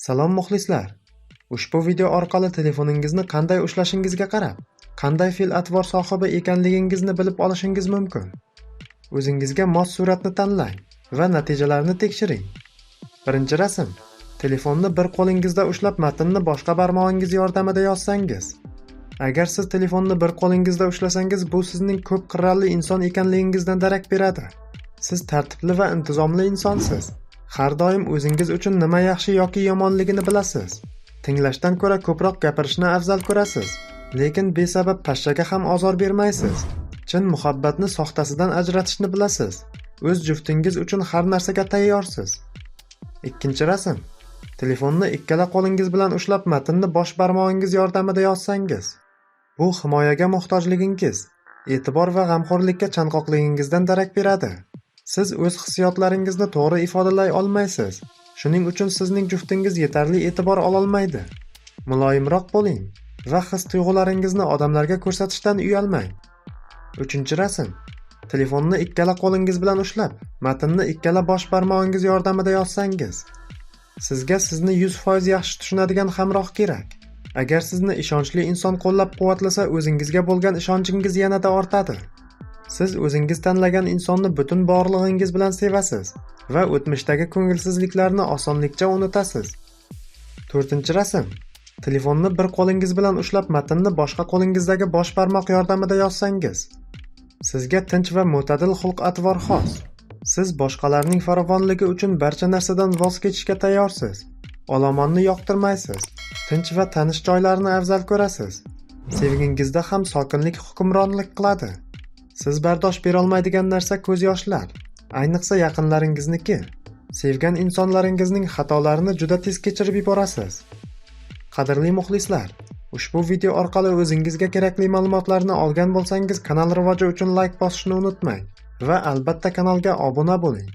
Salom muxlislar! Ushbu video orqali telefoningizni qanday ushlashingizga qarab, qanday fe'l-atvor sohibi ekanligingizni bilib olishingiz mumkin. O'zingizga mos suratni tanlang va natijalarni tekshiring. Birinchi rasm. Telefonni bir qo'lingizda ushlab matnni boshqa barmog'ingiz yordamida yozsangiz. Agar siz telefonni bir qo'lingizda ushlasangiz, bu sizning ko'p qirrali inson ekanligingizdan darak beradi. Siz tartibli va intizomli insonsiz. Har doim o'zingiz uchun nima yaxshi yoki yomonligini bilasiz. Tinglashdan ko'ra ko'proq gapirishni afzal ko'rasiz, lekin besabab pashshaga ham ozor bermaysiz. Chin muhabbatni soxtasidan ajratishni bilasiz. O'z juftingiz uchun har narsaga tayyorsiz. Ikkinchi rasm. Telefonni ikkala qo'lingiz bilan ushlab matnni bosh barmog'ingiz yordamida yozsangiz. Bu himoyaga muhtojligingiz, e'tibor va g'amxo'rlikka chanqoqligingizdan darak beradi. Siz o'z hissiyotlaringizni to'g'ri ifodalay olmaysiz. Shuning uchun sizning juftingiz yetarli e'tibor ololmaydi. Muloyimroq bo'ling va his-tuyg'ularingizni odamlarga ko'rsatishdan uyalmang. Uchinchi rasm. Telefonni ikkala qo'lingiz bilan ushlab, matnni ikkala bosh barmog'ingiz yordamida yozsangiz. Sizga sizni 100% yaxshi tushunadigan hamroh kerak. Agar sizni ishonchli inson qo'llab-quvvatlasa, o'zingizga bo'lgan ishonchingiz yanada ortadi. Siz o'zingiz tanlagan insonni butun borlig'ingiz bilan sevasiz va o'tmishdagi ko'ngilsizliklarni osonlikcha unutasiz. To'rtinchi rasm. Telefonni bir qo'lingiz bilan ushlab matnni boshqa qo'lingizdagi bosh barmoq yordamida yozsangiz. Sizga tinch va mo'tadil xulq-atvor xos. Siz boshqalarning farovonligi uchun barcha narsadan voz kechishga tayyorsiz. Olomonni yoqtirmaysiz. Tinch va tanish joylarni afzal ko'rasiz. Sevgingizda ham sokinlik hukmronlik qiladi. Siz bardosh berolmaydigan narsa ko'z yoshlar, ayniqsa yaqinlaringizniki. Sevgan insonlaringizning xatolarini juda tez kechirib yuborasiz. Qadrli muxlislar, ushbu video orqali o'zingizga kerakli ma'lumotlarni olgan bo'lsangiz, kanal rivoji uchun like bosishni unutmang va albatta kanalga obuna bo'ling.